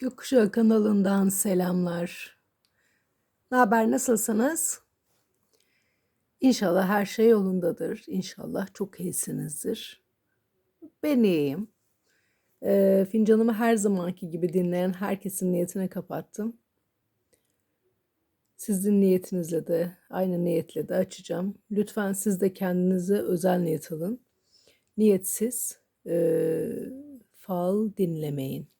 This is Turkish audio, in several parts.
Gökkuşağı kanalından selamlar. Ne haber, nasılsınız? İnşallah her şey yolundadır. İnşallah çok iyisinizdir. Ben iyiyim. Ee, fincanımı her zamanki gibi dinleyen herkesin niyetine kapattım. Sizin niyetinizle de, aynı niyetle de açacağım. Lütfen siz de kendinize özel niyet alın. Niyetsiz e, fal dinlemeyin.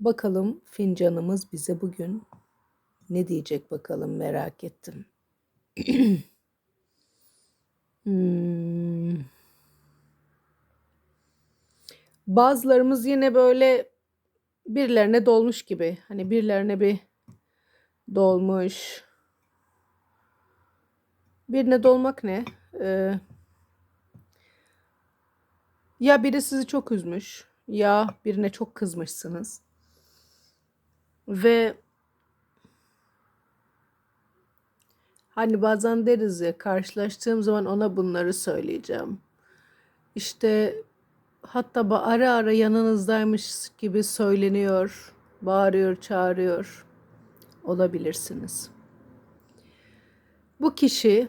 Bakalım fincanımız bize bugün ne diyecek bakalım merak ettim. Hmm. Bazılarımız yine böyle birilerine dolmuş gibi. Hani birilerine bir dolmuş. Birine dolmak ne? Ee, ya biri sizi çok üzmüş ya birine çok kızmışsınız. Ve hani bazen deriz ya karşılaştığım zaman ona bunları söyleyeceğim. İşte hatta ara ara yanınızdaymış gibi söyleniyor, bağırıyor, çağırıyor olabilirsiniz. Bu kişi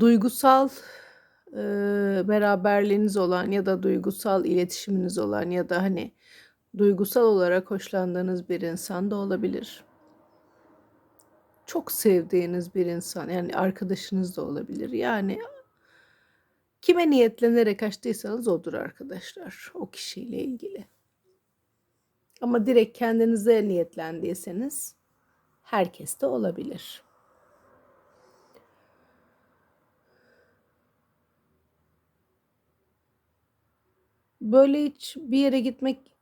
duygusal e, beraberliğiniz olan ya da duygusal iletişiminiz olan ya da hani duygusal olarak hoşlandığınız bir insan da olabilir. Çok sevdiğiniz bir insan yani arkadaşınız da olabilir. Yani kime niyetlenerek açtıysanız odur arkadaşlar o kişiyle ilgili. Ama direkt kendinize niyetlendiyseniz herkes de olabilir. Böyle hiç bir yere gitmek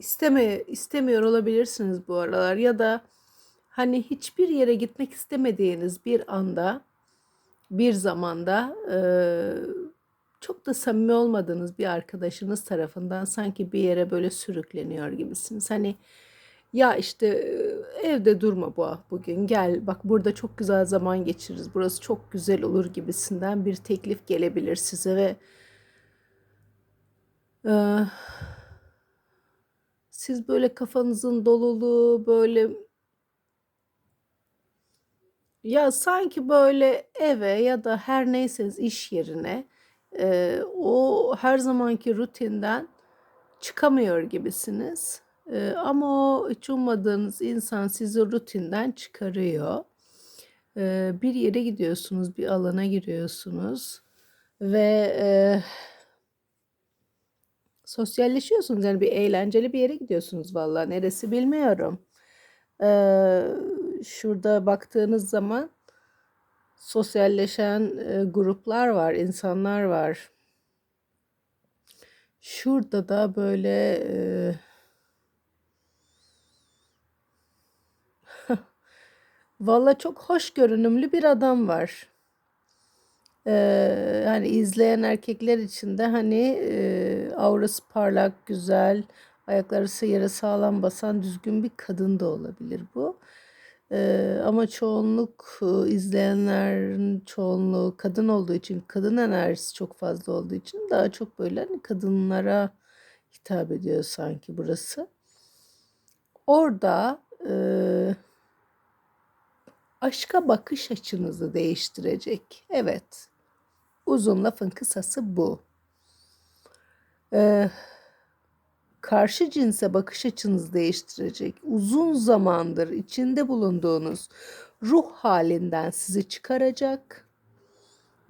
isteme istemiyor olabilirsiniz bu aralar ya da hani hiçbir yere gitmek istemediğiniz bir anda bir zamanda eee, çok da samimi olmadığınız bir arkadaşınız tarafından sanki bir yere böyle sürükleniyor gibisiniz. Hani ya işte eee, evde durma bu bugün gel bak burada çok güzel zaman geçiririz burası çok güzel olur gibisinden bir teklif gelebilir size ve eee, siz böyle kafanızın doluluğu böyle ya sanki böyle eve ya da her neyseniz iş yerine eee, o her zamanki rutinden çıkamıyor gibisiniz. Eee, ama o hiç ummadığınız insan sizi rutinden çıkarıyor. Eee, bir yere gidiyorsunuz, bir alana giriyorsunuz ve eee, sosyalleşiyorsunuz. Yani bir eğlenceli bir yere gidiyorsunuz vallahi neresi bilmiyorum. Eee, şurada baktığınız zaman sosyalleşen e, gruplar var, insanlar var. Şurada da böyle e, valla çok hoş görünümlü bir adam var. Eee, hani izleyen erkekler için de hani eee, aurası parlak, güzel, ayakları yere sağlam basan düzgün bir kadın da olabilir bu. Eee, ama çoğunluk e, izleyenlerin çoğunluğu kadın olduğu için, kadın enerjisi çok fazla olduğu için daha çok böyle hani kadınlara hitap ediyor sanki burası. Orada eee, aşka bakış açınızı değiştirecek. Evet. Uzun lafın kısası bu. Eee, karşı cinse bakış açınızı değiştirecek. Uzun zamandır içinde bulunduğunuz ruh halinden sizi çıkaracak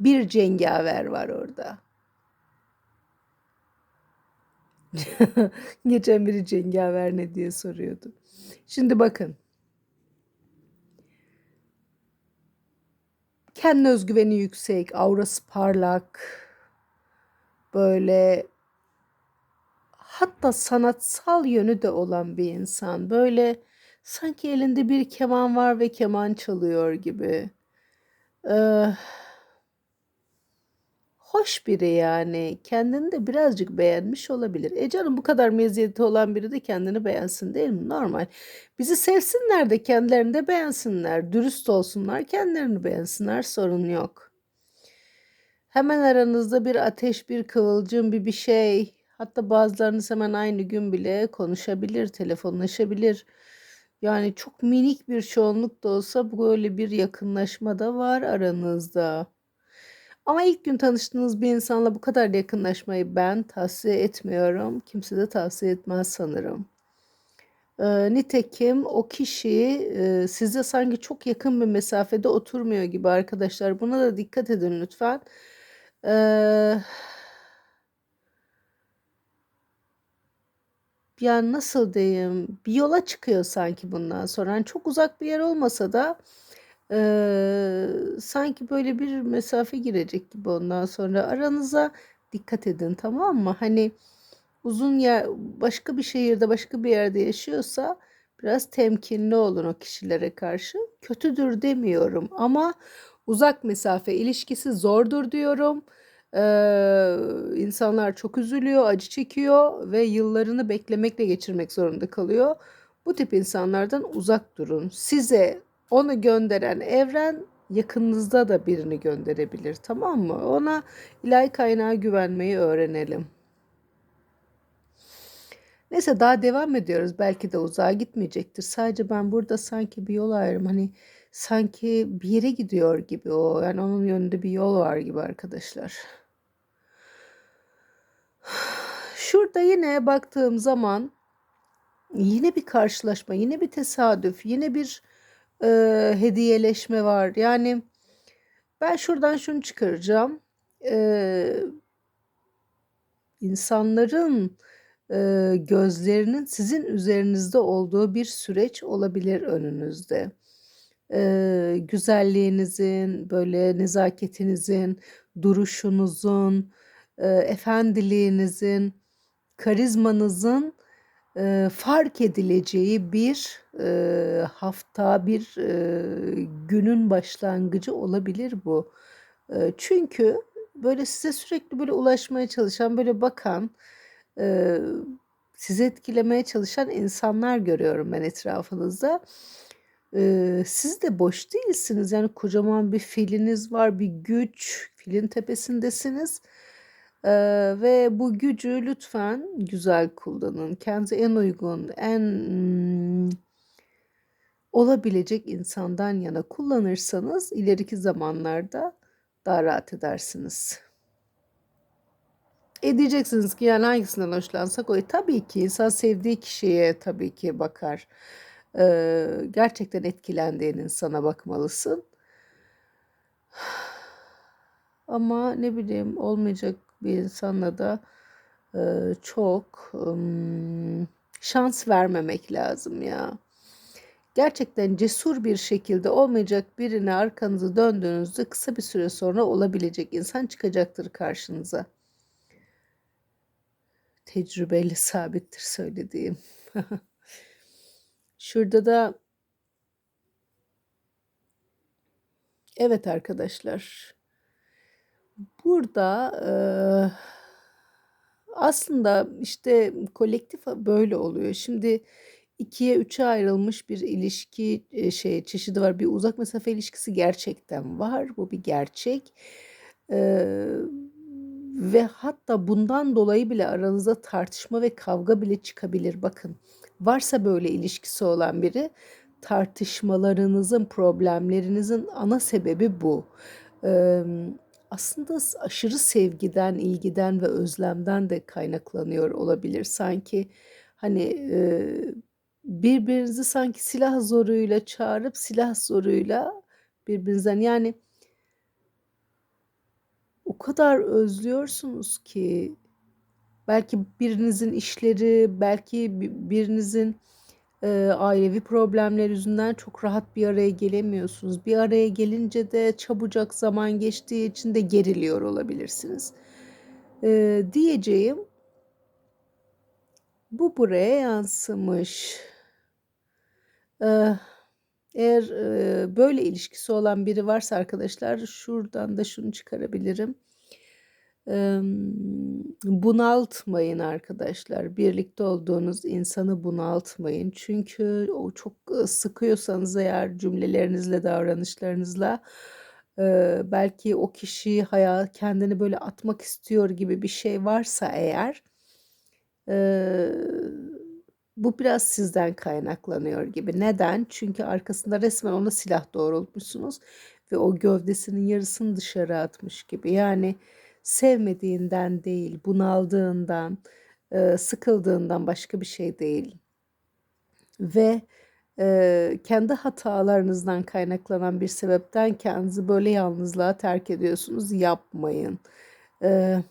bir cengaver var orada. Geçen biri cengaver ne diye soruyordu. Şimdi bakın. Kendi özgüveni yüksek, aurası parlak, böyle hatta sanatsal yönü de olan bir insan. Böyle sanki elinde bir keman var ve keman çalıyor gibi. Ee, hoş biri yani. Kendini de birazcık beğenmiş olabilir. E canım bu kadar meziyeti olan biri de kendini beğensin değil mi? Normal. Bizi sevsinler de kendilerini de beğensinler. Dürüst olsunlar, kendilerini beğensinler. Sorun yok. Hemen aranızda bir ateş, bir kıvılcım, bir bir şey Hatta bazılarınız hemen aynı gün bile konuşabilir, telefonlaşabilir. Yani çok minik bir çoğunluk da olsa böyle bir yakınlaşma da var aranızda. Ama ilk gün tanıştığınız bir insanla bu kadar yakınlaşmayı ben tavsiye etmiyorum. Kimse de tavsiye etmez sanırım. Ee, nitekim o kişi e, size sanki çok yakın bir mesafede oturmuyor gibi arkadaşlar. Buna da dikkat edin lütfen. Ee, yani nasıl diyeyim bir yola çıkıyor sanki bundan sonra. Yani çok uzak bir yer olmasa da e, sanki böyle bir mesafe girecek gibi ondan sonra aranıza dikkat edin tamam mı? Hani uzun yer başka bir şehirde başka bir yerde yaşıyorsa biraz temkinli olun o kişilere karşı. Kötüdür demiyorum ama uzak mesafe ilişkisi zordur diyorum. Ee, insanlar çok üzülüyor, acı çekiyor ve yıllarını beklemekle geçirmek zorunda kalıyor. Bu tip insanlardan uzak durun. Size onu gönderen evren yakınınızda da birini gönderebilir tamam mı? Ona ilahi kaynağa güvenmeyi öğrenelim. Neyse daha devam ediyoruz. Belki de uzağa gitmeyecektir. Sadece ben burada sanki bir yol ayrım. Hani sanki bir yere gidiyor gibi o. Yani onun yönünde bir yol var gibi arkadaşlar. Şurada yine baktığım zaman yine bir karşılaşma, yine bir tesadüf, yine bir e, hediyeleşme var. Yani ben şuradan şunu çıkaracağım. E, insanların e, gözlerinin sizin üzerinizde olduğu bir süreç olabilir önünüzde. E, güzelliğinizin, böyle nezaketinizin, duruşunuzun, e, efendiliğinizin, karizmanızın e, fark edileceği bir e, hafta, bir e, günün başlangıcı olabilir bu. E, çünkü böyle size sürekli böyle ulaşmaya çalışan, böyle bakan, e, sizi etkilemeye çalışan insanlar görüyorum ben etrafınızda. E, siz de boş değilsiniz. Yani kocaman bir filiniz var, bir güç, filin tepesindesiniz. Ee, ve bu gücü lütfen güzel kullanın. Kendi en uygun, en mm, olabilecek insandan yana kullanırsanız ileriki zamanlarda daha rahat edersiniz. E diyeceksiniz ki yani hangisinden hoşlansak o. E, tabii ki insan sevdiği kişiye tabii ki bakar. Ee, gerçekten etkilendiğin insana bakmalısın. Ama ne bileyim olmayacak bir insanla da e, çok um, şans vermemek lazım ya. Gerçekten cesur bir şekilde olmayacak birine arkanızı döndüğünüzde kısa bir süre sonra olabilecek insan çıkacaktır karşınıza. Tecrübeyle sabittir söylediğim. Şurada da Evet arkadaşlar. Burada eee, aslında işte kolektif böyle oluyor. Şimdi ikiye üçe ayrılmış bir ilişki e, şey çeşidi var. Bir uzak mesafe ilişkisi gerçekten var. Bu bir gerçek. Eee, ve hatta bundan dolayı bile aranızda tartışma ve kavga bile çıkabilir. Bakın varsa böyle ilişkisi olan biri tartışmalarınızın, problemlerinizin ana sebebi bu. Eee aslında aşırı sevgiden, ilgiden ve özlemden de kaynaklanıyor olabilir. Sanki hani e, birbirinizi sanki silah zoruyla çağırıp silah zoruyla birbirinizden yani o kadar özlüyorsunuz ki belki birinizin işleri, belki birinizin Eee, ailevi problemler yüzünden çok rahat bir araya gelemiyorsunuz. Bir araya gelince de çabucak zaman geçtiği için de geriliyor olabilirsiniz. Eee, diyeceğim bu buraya yansımış. Eee, eğer, eee, böyle ilişkisi olan biri varsa arkadaşlar şuradan da şunu çıkarabilirim. Bunaltmayın arkadaşlar. Birlikte olduğunuz insanı bunaltmayın. Çünkü o çok sıkıyorsanız eğer cümlelerinizle, davranışlarınızla belki o kişi hayal kendini böyle atmak istiyor gibi bir şey varsa eğer Eee, bu biraz sizden kaynaklanıyor gibi. Neden? Çünkü arkasında resmen ona silah doğrultmuşsunuz ve o gövdesinin yarısını dışarı atmış gibi. Yani sevmediğinden değil, bunaldığından, sıkıldığından başka bir şey değil. Ve kendi hatalarınızdan kaynaklanan bir sebepten kendinizi böyle yalnızlığa terk ediyorsunuz. Yapmayın. Eee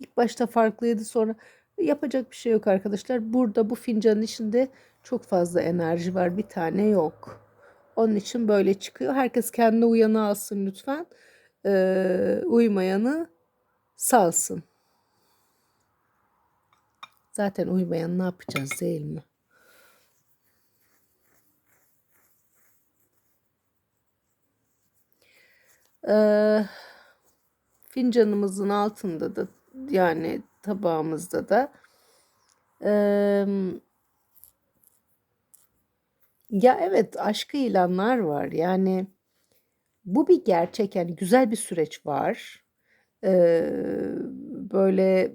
ilk başta farklıydı sonra yapacak bir şey yok arkadaşlar. Burada bu fincanın içinde çok fazla enerji var. Bir tane yok. Onun için böyle çıkıyor. Herkes kendine uyanı alsın lütfen. Ee, uymayanı salsın. Zaten uymayan ne yapacağız değil mi? Ee, fincanımızın altında da yani tabağımızda da ee, ya evet aşkı ilanlar var yani bu bir gerçek yani güzel bir süreç var ee, böyle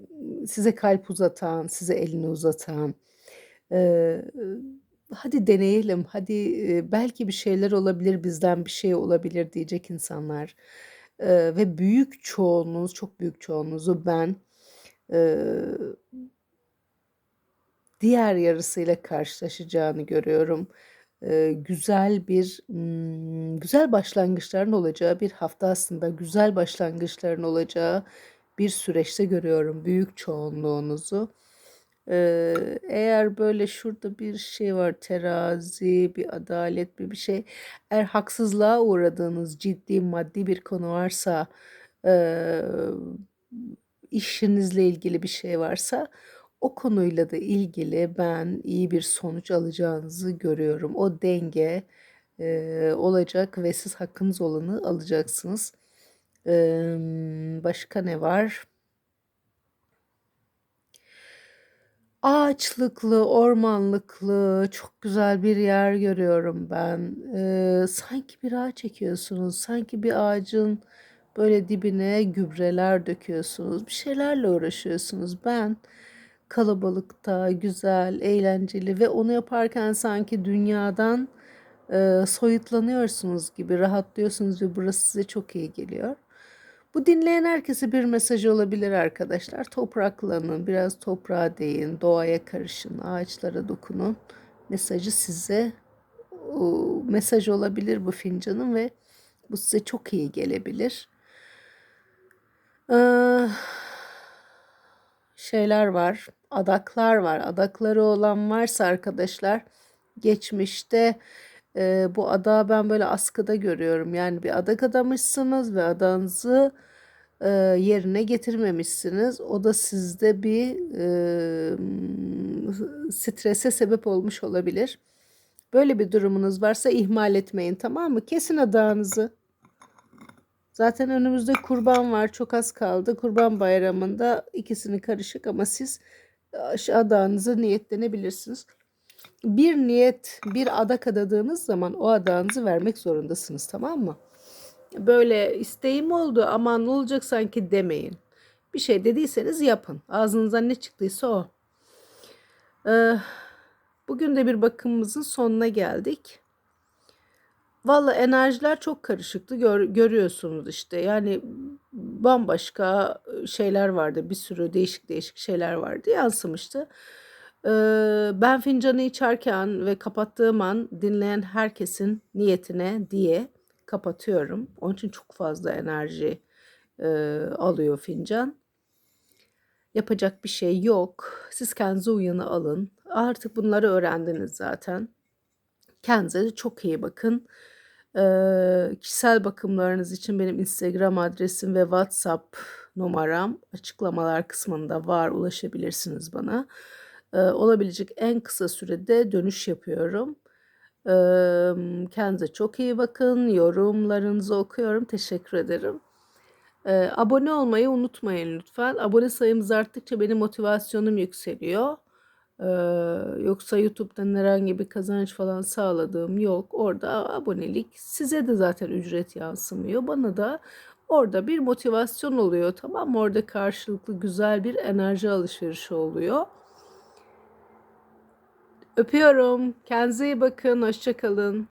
size kalp uzatan size elini uzatan ee, hadi deneyelim hadi e, belki bir şeyler olabilir bizden bir şey olabilir diyecek insanlar Eee, ve büyük çoğunluğunuz, çok büyük çoğunluğunuzu ben eee, diğer yarısıyla karşılaşacağını görüyorum. Güzel bir güzel başlangıçların olacağı bir hafta aslında güzel başlangıçların olacağı bir süreçte görüyorum büyük çoğunluğunuzu. Eğer böyle şurada bir şey var terazi, bir adalet, bir bir şey. Eğer haksızlığa uğradığınız ciddi maddi bir konu varsa, işinizle ilgili bir şey varsa o konuyla da ilgili ben iyi bir sonuç alacağınızı görüyorum. O denge eee, olacak ve siz hakkınız olanı alacaksınız. Eee, başka ne var? Ağaçlıklı, ormanlıklı, çok güzel bir yer görüyorum ben. Eee, sanki bir ağaç çekiyorsunuz. Sanki bir ağacın böyle dibine gübreler döküyorsunuz. Bir şeylerle uğraşıyorsunuz. Ben kalabalıkta, güzel, eğlenceli ve onu yaparken sanki dünyadan eee, soyutlanıyorsunuz gibi rahatlıyorsunuz ve burası size çok iyi geliyor. Bu dinleyen herkese bir mesaj olabilir arkadaşlar. Topraklanın, biraz toprağa değin, doğaya karışın, ağaçlara dokunun. Mesajı size mesaj olabilir bu fincanın ve bu size çok iyi gelebilir. Ee, şeyler var, adaklar var. Adakları olan varsa arkadaşlar geçmişte e, bu adağı ben böyle askıda görüyorum. Yani bir adak adamışsınız ve adanızı e, yerine getirmemişsiniz. O da sizde bir e, strese sebep olmuş olabilir. Böyle bir durumunuz varsa ihmal etmeyin tamam mı? Kesin adağınızı. Zaten önümüzde kurban var. Çok az kaldı. Kurban bayramında ikisini karışık ama siz adağınızı niyetlenebilirsiniz. Bir niyet, bir adak adadığınız zaman o adağınızı vermek zorundasınız tamam mı? Böyle isteğim oldu aman ne olacak sanki demeyin. Bir şey dediyseniz yapın. Ağzınızdan ne çıktıysa o. Ee, bugün de bir bakımımızın sonuna geldik. Valla enerjiler çok karışıktı. Gör, görüyorsunuz işte. Yani bambaşka şeyler vardı. Bir sürü değişik değişik şeyler vardı. Yansımıştı. Ee, ben fincanı içerken ve kapattığım an dinleyen herkesin niyetine diye kapatıyorum. Onun için çok fazla enerji e, alıyor fincan. Yapacak bir şey yok. Siz kendinize uyanı alın. Artık bunları öğrendiniz zaten. Kendinize çok iyi bakın. Ee, kişisel bakımlarınız için benim Instagram adresim ve WhatsApp numaram açıklamalar kısmında var. Ulaşabilirsiniz bana. Ee, olabilecek en kısa sürede dönüş yapıyorum. Ee, kendinize çok iyi bakın. Yorumlarınızı okuyorum. Teşekkür ederim. Ee, abone olmayı unutmayın lütfen. Abone sayımız arttıkça benim motivasyonum yükseliyor. Yoksa YouTube'dan herhangi bir kazanç falan sağladığım yok. Orada abonelik size de zaten ücret yansımıyor. Bana da orada bir motivasyon oluyor tamam? Orada karşılıklı güzel bir enerji alışverişi oluyor. Öpüyorum. Kendinize iyi bakın. Hoşçakalın.